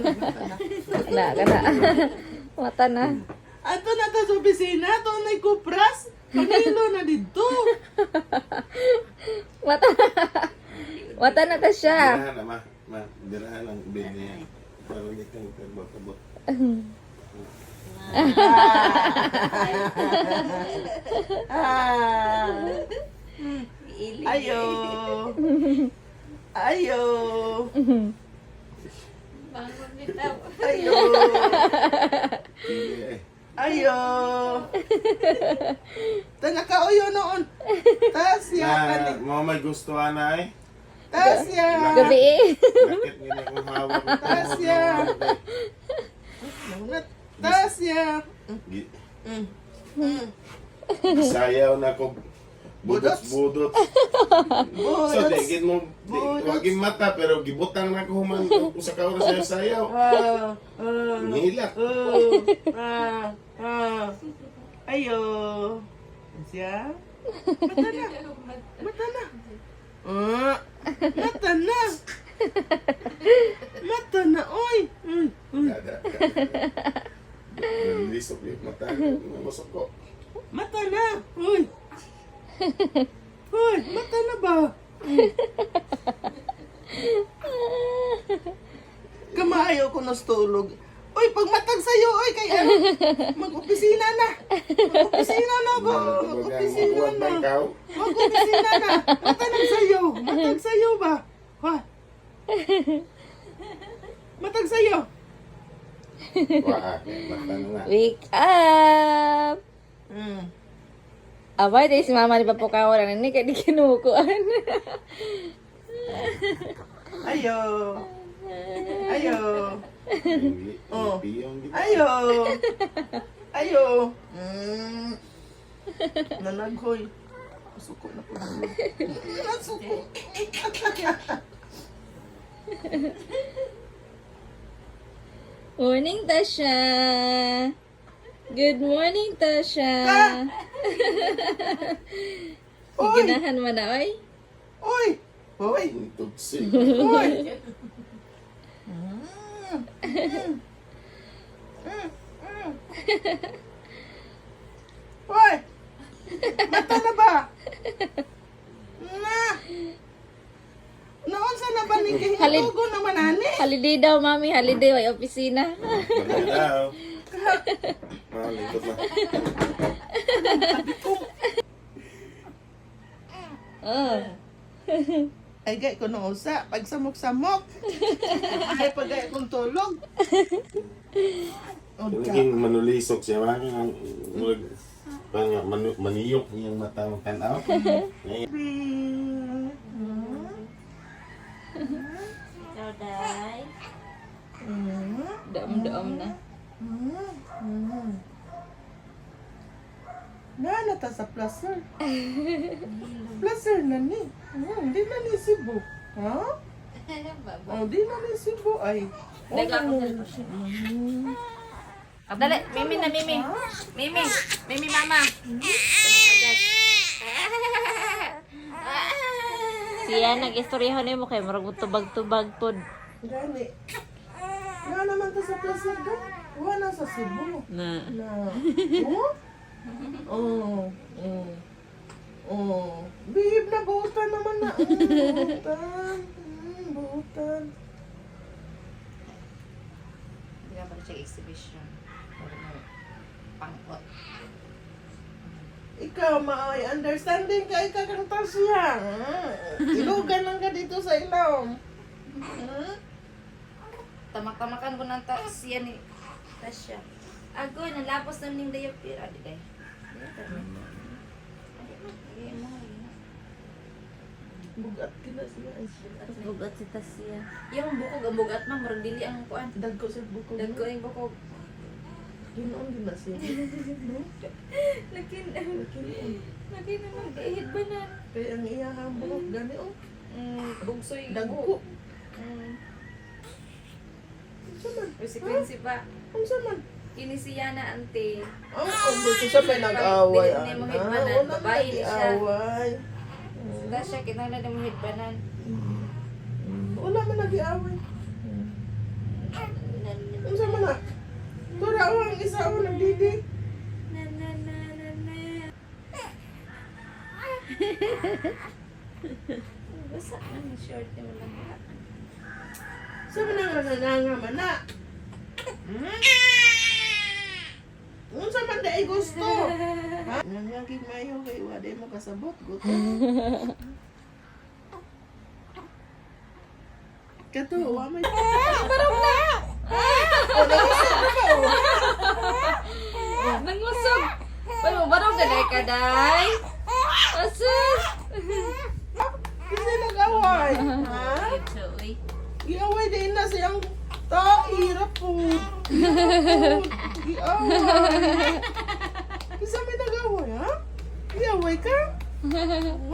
Na, kana. Mata na. Ato na ta sa opisina, ato na kupras. Pangilo na dito. Mata. Mata na ta siya. Dirahan na, ma. Ma, dirahan ang bed niya. Para hindi kang kabot-kabot. Ah. Ayo. Ayo. Ayo. Ayo. Tana ka uyo noon. Tasya Na, mo may gusto na eh. Tasya. Gabi eh. Bakit hindi ko hawak ito? Tasya. Tasya. Sayaw na ko So, Budots. digit mo, di, Budots. wag yung mata, pero gibutang na ko human ko sa kaura sayo sayaw. Ah, ah, Nihilak. ah, ah. Ayo. Siya? Mata na. Mata na. Mata na. Mata na, oy. Kada. Nalisok yung mata ko, namasok ko. Mata na. Uy. Uy, mata na ba? Kamaayo ko nas tulog. Uy, pag matag sa'yo, oy, kay ano, mag-opisina na. Mag-opisina na ba? Mag-opisina na. Mag-opisina na. Matag sa'yo. Matag sa'yo ba? Ha? Matag sa'yo. Wake up! Hmm. Abay, dahil si mama ni Papukawa na ni kaya di kinukuan. Ayo. Ayo. Oh. Ayo. Ayo. Mm. Nanaghoy. Suko na po. Nasuko. Morning, Tasha! Good morning, Tasha! Oy! Ginahan mo na, oy? Oy! Oy! Tugsig. Oy! Oy! Mata na ba? Na! Noon sa na ba ni Kahinugo naman ani? Holiday daw, mami. Holiday, ay opisina. Magalaw. Ah, na. Oh. Ay gay ko nung usa, pag samok-samok. Ay pag gay kong tulog. O, Naging manulisok siya. Ang murag parang manu, maniyok niyang mata mo tanaw. Ngayon, Ikaw, Day. Mm. Daom-daom na. Na na ta sa placer. placer na ni. Di na ni Cebu. Ha? Oh, di na ni Cebu ay. Oh. sa Ah, dali. Mimi na, Mimi. Mimi. Mimi, mama. Siya, nag-istoryahan na mo kay marag tubag-tubag pod. Gani. Na naman ta sa placer ga. Wala sa Cebu. Na. Na. Oh? Oh. Oh. Oh. Bihib na buutan naman na. Mm, buutan. Mm, buutan. Hindi ka pala siya exhibition. Pangkot. Ikaw, maay understanding ka, ikaw kang tasya. Ilugan lang ka dito sa ilong. Mm. Tamak-tamakan ko ng ta siya ni Tasha. Agoy, nalapos na ning diaper. Adi day. Bugat kita siya. Bugat si Tasya. Yung bukog, ang bugat ma, murag dili ang kuan. Dagko sa buko. Dagko yung bukog. Ginoon din na siya. Lakin, Ginoon. lakin na mag-ihid ba na? Kaya ang iyahang buhok gani oh. Mm, bugsoy. Dagko. Mm, Unsa man? Consequence pa. Unsa man? Kini si ante. Ah, kung gusto siya pa nag-away. Dili mo hitbanan. Ah, Babae ni siya. Away. Wala siya kinala na mo hitbanan. Mm. Wala man nag-away. Unsa man na? Tura oh, ang isa ako nagdidi. Na na na na na. Basta ano, ang short ni mo lang. Sa manang nananga man na. Mm. Unsa man dai gusto? Ha? Nangagig mayo kay waday mo kasabot gusto. Kato, wa may na! Oh, nag-isip na ba, oh? Nangusog! Pero barog na day ka, day! Asus! Kasi nag-away. Ha? Uy. Giaway din na siyang tairap po. Giaway. Kasi may nag-away, ha? Giaway ka?